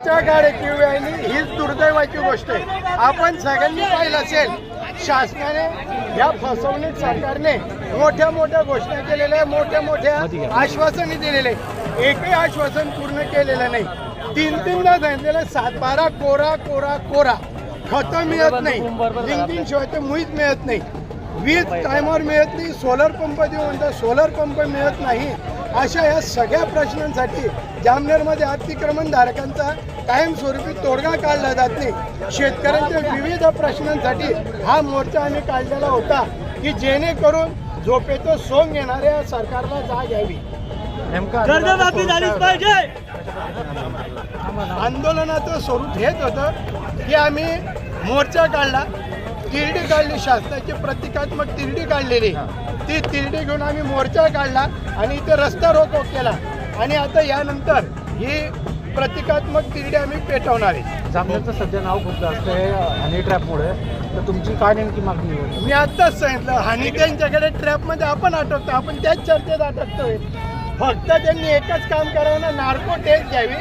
च्या गाड्या किंवा हीच दुर्दैवाची गोष्ट आहे. आपण सगळ्यांनी पाहिलं असेल शासनाने या फसवणूक सरकारने मोठ्या मोठ्या घोषणा केलेल्या मोठ्या मोठ्या आश्वासने दिलेले. एकही आश्वासन पूर्ण केलेलं नाही. तीन तीनदा सांगितलेलं सात बारा कोरा कोरा कोरा. खतं मिळत नाही. लिंकिंग शिवाय तर मुळीच मिळत नाही. वीज टायमावर मिळत नाही सोलर पंप देऊ म्हणतात सोलर पंप मिळत नाही अशा या सगळ्या प्रश्नांसाठी जामनेरमध्ये अतिक्रमण धारकांचा कायमस्वरूपी तोडगा काढला जात नाही. शेतकऱ्यांच्या विविध प्रश्नांसाठी हा मोर्चा आम्ही काढलेला होता की जेणेकरून झोपेचं सोंग घेणाऱ्या सरकारला जाग यावी. कर्जमाफी झालीच पाहिजे. आंदोलनाचं स्वरूप हेच होतं की आम्ही मोर्चा काढला तिरडी काढली शासनाची प्रतिकात्मक तिरडी काढलेली. ती तिरडी घेऊन आम्ही मोर्चा काढला आणि इथे रस्ता रोको केला. आणि आता यानंतर ही प्रतिकात्मक तिरडी आम्ही पेटवणार आहे. जामनेरचं सध्या नाव खूप जास्त आहे हनी ट्रॅपमुळे तर तुमची काय नेमकी मागणी आहे? मी आत्ताच सांगितलं हानी त्यांच्याकडे ट्रॅपमध्ये आपण अटकतो आपण त्याच चर्चेत अटकतोय फक्त त्यांनी एकच काम करावं ना नार्को टेस्ट घ्यावी.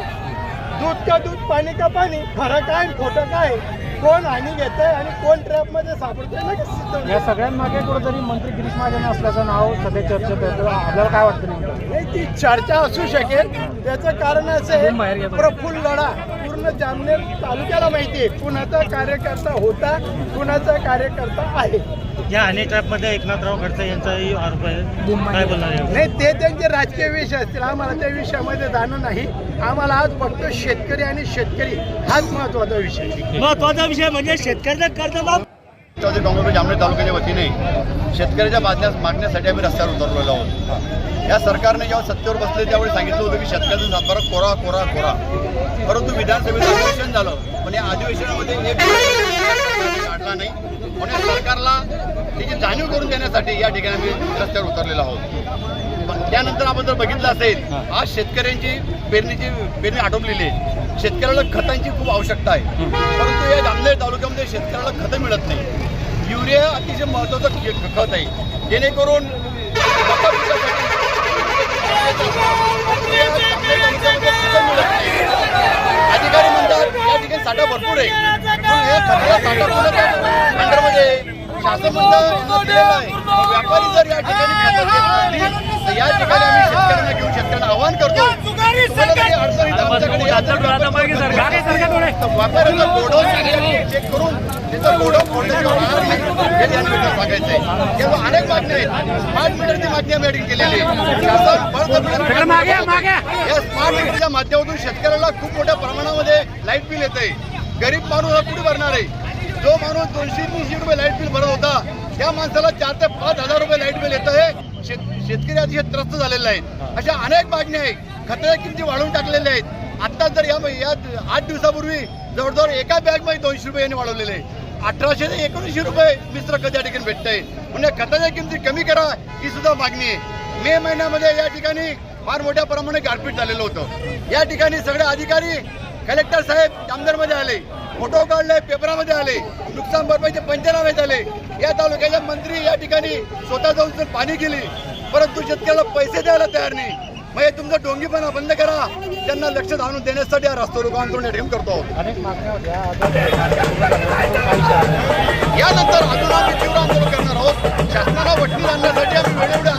दूध का दूध पाणी का पाणी खरं काय खोटं काय कोण हानी घेत आहे आणि कोण ट्रॅपमध्ये सापडतंय लगेच. या सगळ्यांमागे कुठेतरी मंत्री गिरीश महाजन असल्याचं नाव सध्या चर्चेत आहे आपल्याला काय वाटतं नाही ती चर्चा असू शकेल. त्याचं कारण असं आहे. प्रफुल्ल लढा. पूर्ण जामनेर तालुक्याला माहिती आहे. कुणाचा कार्यकर्ता होता कुणाचा कार्यकर्ता आहे. या हनी ट्रॅपमध्ये एकनाथराव खडसे यांचाही आरोप आहे. काय बोलणार? नाही ते त्यांचे राजकीय विषय असतील. आम्हाला त्या विषयामध्ये जाणं नाही. आम्हाला आज फक्त शेतकरी आणि शेतकरी हाच महत्त्वाचा विषय आहे. महत्त्वाचा विषय म्हणजे शेतकऱ्यांना कर्जमाफ राष्ट्रवादी काँग्रेस जामनेर तालुक्याच्या वतीने शेतकऱ्याच्या मागण्या मागण्यासाठी आम्ही रस्त्यावर उतरलेलो आहोत. या सरकारने जेव्हा सत्तेवर बसले त्यावेळी सांगितलं होतं की शेतकऱ्याचा सातबारा कोरा कोरा कोरा. परंतु विधानसभेचं अधिवेशन झालं पण या अधिवेशनामध्ये एक काढला नाही. पुणे सरकारला त्याची जाणीव करून देण्यासाठी या ठिकाणी आम्ही रस्त्यावर उतरलेलो आहोत. पण त्यानंतर आपण जर बघितलं असेल आज शेतकऱ्यांची पेरणीची पेरणी आटोपलेली आहे. शेतकऱ्याला खतांची खूप आवश्यकता आहे. परंतु या जामनेर तालुक्यामध्ये शेतकऱ्याला खतं मिळत नाही. युरिया अतिशय महत्वाचं खत आहे. जेणेकरून अधिकारी म्हणतात या ठिकाणी साठा भरपूर आहे पण हे खताला साठा पूर्ण अंडरमध्ये शासन व्यापारी जर या ठिकाणी तर या ठिकाणी आम्ही शेतकऱ्यांना घेऊन शेतकऱ्यांना करतो तुम्हाला चेक करून त्याचं फोडण्याची हे सांगायचं आहे किंवा अनेक मागण्या आहेत स्मार्ट मीटरची मागणी आम्ही या केलेली आहे या स्मार्ट मीटरच्या माध्यमातून शेतकऱ्याला खूप मोठ्या प्रमाणामध्ये लाइट बिल येत आहे गरीब माणूस हा कुठे भरणार आहे? जो माणूस दोनशे तीनशे रुपये लाइट बिल भरत होता त्या माणसाला चार ते पाच हजार रुपये लाइट बिल येतं हे शेतकरी अतिशय त्रस्त झालेले आहेत. अशा अनेक मागण्या आहेत. खताच्या किमती वाढवून टाकलेल्या आहेत. आता जर या आठ दिवसापूर्वी जवळजवळ एका बॅगमध्ये दोनशे रुपये यांनी वाढवलेले आहे अठराशे ते एकोणीसशे रुपये मिश्र कधी या ठिकाणी आहे म्हणजे खताच्या किमती कमी करा ही सुद्धा मागणी आहे. मे महिन्यामध्ये या ठिकाणी फार मोठ्या प्रमाणात गारपीट झालेलं होतं. या ठिकाणी सगळे अधिकारी कलेक्टर साहेब जामनेरमध्ये आले फोटो काढले पेपरामध्ये आले नुकसान भरपाईचे पंचनामे झाले. या तालुक्याचे मंत्री या ठिकाणी स्वतः जाऊन पाणी केली परंतु शेतकऱ्याला पैसे द्यायला तयार नाही. मग हे तुमचा डोंगीपणा बंद करा. त्यांना लक्ष आणून देण्यासाठी हा रस्ता लोक आंदोलन या ठिकाणी करतो यानंतर अजून आम्ही तीव्र आंदोलन करणार आहोत. शासनाला वटणी आणण्यासाठी आम्ही वेळोवेळी